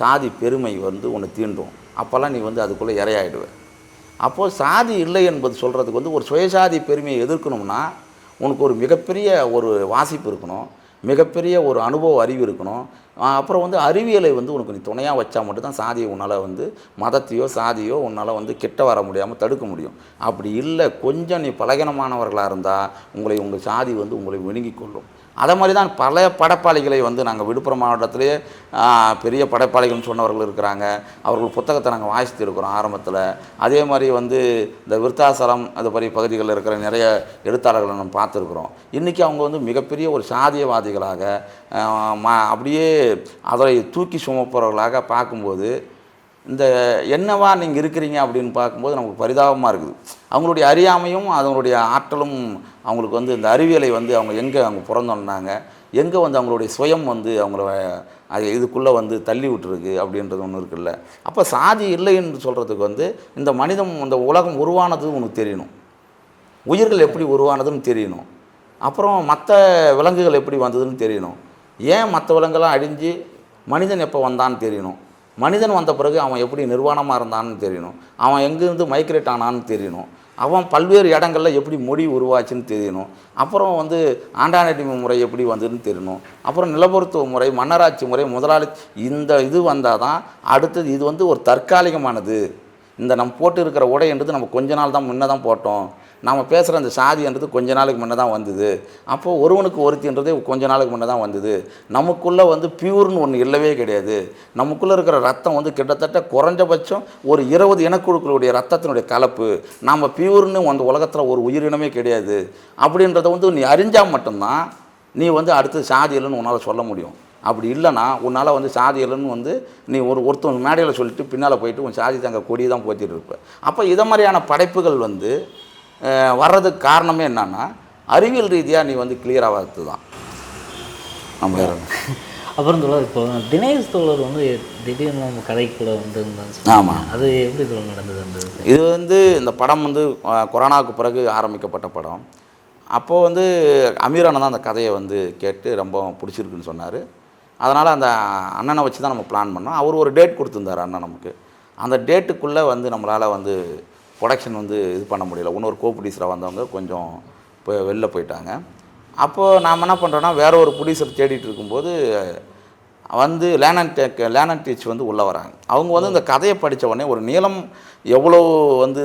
சாதி பெருமை வந்து உன்னை தீண்டும். அப்போல்லாம் நீ வந்து அதுக்குள்ளே இரையாயிடுவ. அப்போது சாதி இல்லை என்பது சொல்கிறதுக்கு வந்து ஒரு சுயசாதி பெருமையை எதிர்க்கணும்னா உனக்கு ஒரு மிகப்பெரிய ஒரு வாசிப்பு இருக்கணும். மிகப்பெரிய ஒரு அனுபவ அறிவு இருக்கணும். அப்புறம் வந்து அறிவியலை வந்து உனக்கு நீ துணையாக வச்சா மட்டும்தான் சாதியை உன்னால் வந்து மதத்தையோ சாதியோ உன்னால் வந்து கிட்ட வர முடியாமல் தடுக்க முடியும். அப்படி இல்லை கொஞ்சம் நீ பலகீனமானவர்களாக இருந்தால் உங்களை உங்கள் சாதி வந்து உங்களை விழுங்கிக் கொள்ளும். அதே மாதிரி தான் பல படைப்பாளிகளை வந்து நாங்கள் விழுப்புரம் மாவட்டத்திலேயே பெரிய படைப்பாளிகள்னு சொன்னவர்கள் இருக்கிறாங்க. அவர்கள் புத்தகத்தை நாங்கள் வாசித்து இருக்கிறோம் ஆரம்பத்தில். அதே மாதிரி வந்து இந்த விருத்தாசலம் அது மாதிரி பகுதிகளில் இருக்கிற நிறைய எழுத்தாளர்களை நம்ம பார்த்துருக்குறோம். இன்றைக்கி அவங்க வந்து மிகப்பெரிய ஒரு சாதியவாதிகளாக மா அப்படியே அதை தூக்கி சுமப்பவர்களாக பார்க்கும்போது இந்த என்னவா நீங்கள் இருக்கிறீங்க அப்படின்னு பார்க்கும்போது நமக்கு பரிதாபமாக இருக்குது. அவங்களுடைய அறியாமையும் அதனுடைய ஆற்றலும் அவங்களுக்கு வந்து இந்த அறிவியலை வந்து அவங்க எங்கே அவங்க பிறந்தோன்னாங்க எங்கே வந்து அவங்களுடைய சுயம் வந்து அவங்கள அது இதுக்குள்ளே வந்து தள்ளி விட்டுருக்கு அப்படின்றது ஒன்று இருக்குல்ல. அப்போ சாதி இல்லை என்று சொல்கிறதுக்கு வந்து இந்த மனிதம் இந்த உலகம் உருவானது உனக்கு தெரியணும். உயிர்கள் எப்படி உருவானதுன்னு தெரியணும். அப்புறம் மற்ற விலங்குகள் எப்படி வந்ததுன்னு தெரியணும். ஏன் மற்ற விலங்குலாம் அழிஞ்சு மனிதன் எப்போ வந்தான்னு தெரியணும். மனிதன் வந்த பிறகு அவன் எப்படி நிர்வாணமாக இருந்தான்னு தெரியணும். அவன் எங்கேருந்து மைக்ரேட் ஆனான்னு தெரியணும். அவன் பல்வேறு இடங்கள்ல எப்படி மொழி உருவாச்சுன்னு தெரியணும். அப்புறம் வந்து ஆண்டானடிமை முறை எப்படி வந்ததுன்னு தெரியணும். அப்புறம் நிலப்பொருத்துவ முறை மன்னராட்சி முறை முதலாளி இந்த இது வந்தால் தான் அடுத்தது இது வந்து ஒரு தற்காலிகமானது. இந்த நம்ம போட்டு இருக்கிற உடைன்றது நம்ம கொஞ்ச நாள் தான் முன்ன தான் போட்டோம். நம்ம பேசுகிற அந்த சாதின்றது கொஞ்ச நாளுக்கு முன்னே தான் வந்தது. அப்போது ஒருவனுக்கு ஒருத்தின்றது கொஞ்ச நாளுக்கு முன்னே தான் வந்தது. நமக்குள்ளே வந்து பியூர்னு ஒன்று இல்லவே கிடையாது. நமக்குள்ளே இருக்கிற ரத்தம் வந்து கிட்டத்தட்ட குறைஞ்சபட்சம் ஒரு இருபது இனக்குழுக்களுடைய ரத்தத்தினுடைய கலப்பு. நாம் பியூர்னு அந்த உலகத்தில் ஒரு உயிரினமே கிடையாது. அப்படின்றத வந்து நீ அறிஞ்சால் மட்டும்தான் நீ வந்து அடுத்து சாதி இல்லைன்னு உன்னால் சொல்ல முடியும். அப்படி இல்லைன்னா உன்னால் வந்து சாதி இல்லைன்னு வந்து நீ ஒரு ஒருத்தவங்க மேடையில் சொல்லிட்டு பின்னால் போயிட்டு உன் சாதி தங்க கொடியை தான் போத்திட்டு இருப்ப. அப்போ இதை மாதிரியான படைப்புகள் வந்து வர்றதுக்கு காரணமே என்னன்னா அறிவியல் ரீதியாக நீ வந்து கிளியர் ஆகிறது தான் நம்ம? அப்புறம் தோழர் இப்போ தினேஷ் தோழர் வந்து திடீர்னு நம்ம கதைக்குள்ளே வந்து ஆமாம் அது எப்படி தோழர் நடந்தது? இது? வந்து இந்த படம் வந்து கொரோனாவுக்கு பிறகு ஆரம்பிக்கப்பட்ட படம். அப்போது வந்து அமீர் அண்ணன் தான் அந்த கதையை வந்து கேட்டு ரொம்ப பிடிச்சிருக்குன்னு சொன்னார். அதனால் அந்த அண்ணனை வச்சு தான் நம்ம பிளான் பண்ணோம். அவர் ஒரு டேட் கொடுத்துருந்தார் அண்ணன் நமக்கு. அந்த டேட்டுக்குள்ளே வந்து நம்மளால் வந்து ப்ரொடக்ஷன் வந்து இது பண்ண முடியல. இன்னொரு கோ ப்ரொடியூசராக வந்தவங்க கொஞ்சம் இப்போ வெளில போயிட்டாங்க. அப்போது நாம் என்ன பண்ணுறோன்னா வேற ஒரு ப்ரொடியூசர் தேடிட்டு இருக்கும்போது வந்து லேனன் டேக் லேனன் டீச் வந்து உள்ளே வராங்க. அவங்க வந்து இந்த கதையை படித்த உடனே ஒரு நீளம் எவ்வளோ வந்து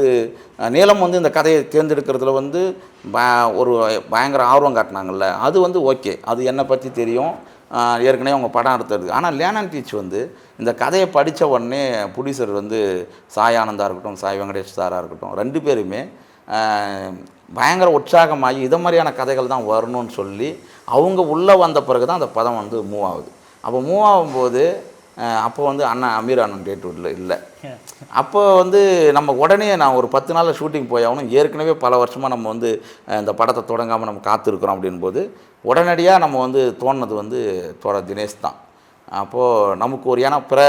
நீளம் வந்து இந்த கதையை தேர்ந்தெடுக்கிறதுல வந்து ப ஒரு பயங்கர ஆர்வம் காட்டினாங்கல்ல. அது வந்து ஓகே. அது என்னை பற்றி தெரியும். ஏற்கனவே அவங்க படம் எடுத்தது ஆனால் லேனன் டீச் வந்து இந்த கதையை படித்த உடனே ப்ரொடியூசர் வந்து சாய் ஆனந்தா இருக்கட்டும் சாய் வெங்கடேஷ் சாராக இருக்கட்டும் ரெண்டு பேருமே பயங்கர உற்சாகமாகி இதை மாதிரியான கதைகள் தான் வரணும்னு சொல்லி அவங்க உள்ளே வந்த பிறகு தான் அந்த பதம் வந்து மூவ் ஆகுது. அப்போ மூவ் ஆகும்போது அப்போ வந்து அண்ணன் அமீர் அண்ணன் டேட் இல்லை இல்லை. அப்போ வந்து நம்ம உடனே நான் ஒரு பத்து நாளில் ஷூட்டிங் போய் ஆகணும். ஏற்கனவே பல வருஷமாக நம்ம வந்து இந்த படத்தை தொடங்காமல் நம்ம காத்திருக்கிறோம் அப்படின்போது உடனடியாக நம்ம வந்து தோணுனது வந்து தோட தினேஷ் தான். அப்போது நமக்கு ஒரு ஏன்னா பிற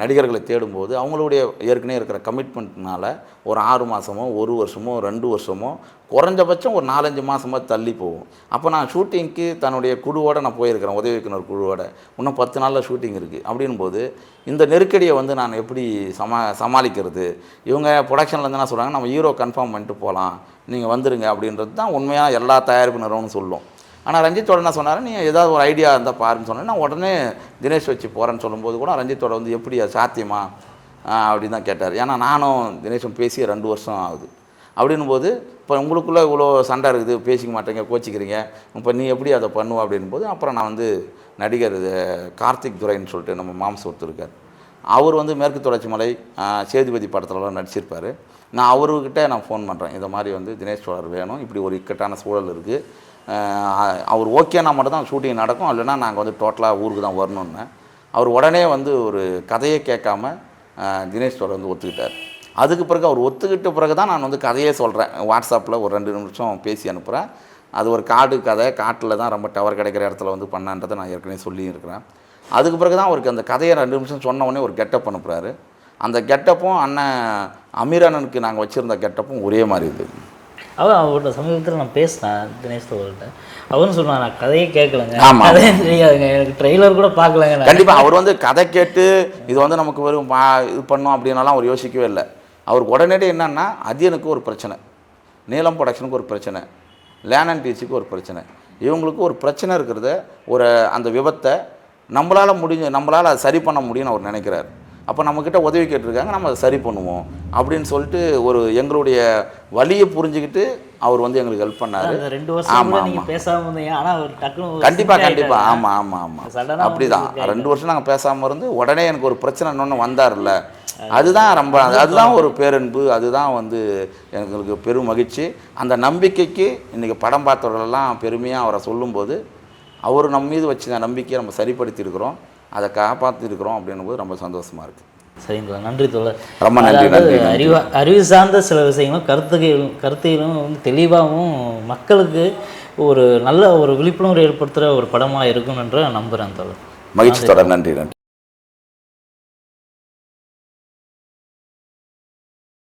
நடிகர்களை தேடும்போது அவங்களுடைய ஏற்கனவே இருக்கிற கமிட்மெண்ட்னால் ஒரு ஆறு மாதமோ ஒரு வருஷமோ ரெண்டு வருஷமோ குறைஞ்சபட்சம் ஒரு நாலஞ்சு மாதமாக தள்ளி போகும். அப்போ நான் ஷூட்டிங்க்கு தன்னுடைய குழுவோடு நான் போயிருக்கிறேன் உதவி இயக்குனர் குழுவோட. இன்னும் பத்து நாளில் ஷூட்டிங் இருக்குது அப்படின்போது இந்த நெருக்கடியை வந்து நான் எப்படி சமா சமாளிக்கிறது? இவங்க ப்ரொடக்ஷன்லேருந்து என்ன சொல்கிறாங்க நம்ம ஹீரோ கன்ஃபார்ம் பண்ணிட்டு போகலாம் நீங்கள் வந்துடுங்க அப்படின்றது தான் உண்மையாக எல்லா தயாரிப்பு நிறுவனம் சொல்லும். ஆனால் ரஞ்சித்தோட என்ன சொன்னார்? நீ ஏதாவது ஒரு ஐடியா இருந்தால் பாருன்னு சொன்னேன். நான் உடனே தினேஷ் வச்சு போகிறேன்னு சொல்லும்போது கூட ரஞ்சித்தோட வந்து எப்படி அது சாத்தியமா? அப்படின்னு தான் கேட்டார். ஏன்னா நானும் தினேஷும் பேசி ரெண்டு வருஷம் ஆகுது. அப்படின்னும் போது இப்போ உங்களுக்குள்ளே இவ்வளோ சண்டை இருக்குது பேசிக்க மாட்டேங்க கோச்சிக்கிறீங்க. இப்போ நீ எப்படி அதை பண்ணுவோம் அப்படின்னும் போது அப்புறம் நான் வந்து நடிகர் கார்த்திக் துரைன்னு சொல்லிட்டு நம்ம மாம்ஸ் ஒருத்தர் இருக்கார். அவர் வந்து மேற்கு தொடர்ச்சி மலை சேதுபதி படத்துலலாம் நடிச்சிருப்பார். நான் அவர்கிட்ட நான் ஃபோன் பண்ணுறேன் இந்த மாதிரி வந்து தினேஷ் சோழர் வேணும். இப்படி ஒரு இக்கட்டான சூழல் இருக்குது அவர் ஓகேனா மட்டும் தான் ஷூட்டிங் நடக்கும். இல்லைன்னா நாங்கள் வந்து டோட்டலாக ஊருக்கு தான் வரணுன்னு அவர் உடனே வந்து ஒரு கதையை கேட்காம தினேஷ் சோழர் வந்து ஒத்துக்கிட்டார். அதுக்கு பிறகு அவர் ஒத்துக்கிட்ட பிறகு தான் நான் வந்து கதையே சொல்கிறேன் வாட்ஸ்அப்பில் ஒரு ரெண்டு நிமிஷம் பேசி அனுப்புகிறேன் அது ஒரு காடு கதை. காட்டில் தான் ரொம்ப டவர் கிடைக்கிற இடத்துல வந்து பண்ணான்றதை நான் ஏற்கனவே சொல்லியிருக்கிறேன். அதுக்கு பிறகு தான் அவருக்கு அந்த கதையை ரெண்டு நிமிஷம் சொன்ன உடனே ஒரு கெட்டப் அனுப்புகிறாரு அந்த கெட்டப்பும் அண்ணன் அமீர் அண்ணனுக்கு நாங்கள் வச்சுருந்த கெட்டப்பும் ஒரே மாதிரி இருந்தது. அவர் அவர்கிட்ட சமீபத்தில் நான் பேசினேன் தினேஷ் தோழர்கிட்ட. அவரும் சொன்னார் நான் கதையே கேட்கலங்க. கதையே தெரியாதுங்க. எனக்கு ட்ரெய்லர் கூட பார்க்கலங்க நான்." கண்டிப்பாக அவர் வந்து கதை கேட்டு இது வந்து நமக்கு வெறும் பா- இது பண்ணோம் அப்படின்னாலாம் அவர் யோசிக்கவே இல்லை. அவர் உடனடி என்னன்னா அதியனுக்கு ஒரு பிரச்சனை நீலம் ப்ரொடக்ஷனுக்கு ஒரு பிரச்சனை லேனன் டீச்சுக்கு ஒரு பிரச்சனை. இவங்களுக்கு ஒரு பிரச்சனை இருக்கிறத ஒரு அந்த விபத்தை நம்மளால் முடிஞ்ச நம்மளால் அதை சரி பண்ண முடியும்னு அவர் நினைக்கிறார். அப்போ நம்மக்கிட்ட உதவி கேட்டிருக்காங்க நம்ம அதை சரி பண்ணுவோம் அப்படின்னு சொல்லிட்டு ஒரு எங்களுடைய வழியை புரிஞ்சுக்கிட்டு அவர் வந்து எங்களுக்கு ஹெல்ப் பண்ணார். ரெண்டு வருஷம் ஆமா, கூட ஆமா. நீங்க பேசாம இருந்தீங்க. ஆனா அவர் டக்குனு கண்டிப்பாக கண்டிப்பாக ஆமாம் ஆமாம் ஆமாம் அப்படிதான். வந்து ரெண்டு வருஷம் நாங்கள் பேசாமல் இருந்து உடனே எனக்கு ஒரு பிரச்சனை இன்னொன்று வந்தார்ல அதுதான் ரொம்ப அதுதான் ஒரு பேரன்பு. அதுதான் வந்து எங்களுக்கு பெரும் மகிழ்ச்சி. அந்த நம்பிக்கைக்கு இன்றைக்கி படம் பார்த்தவர்களெல்லாம் பெருமையாக அவரை சொல்லும்போது அவர் நம்ம மீது வச்ச நம்பிக்கையை நம்ம சரிப்படுத்தியிருக்கிறோம். அதை காப்பாற்றிருக்கிறோம் அப்படின்னும் போது ரொம்ப சந்தோஷமாக இருக்குது சரிங்க தோழர். நன்றி தோழர். ரொம்ப நன்றி, நன்றி. அறிவு அறிவு சார்ந்த சில விஷயங்களும் கருத்துகளும் கருத்துகளும் வந்து தெளிவாகவும் மக்களுக்கு ஒரு நல்ல ஒரு விழிப்புணர்வு ஏற்படுத்துகிற ஒரு படமாக இருக்கும் என்று நம்புகிறேன் தோழர். மகிழ்ச்சி தொடர் நன்றி நன்றி.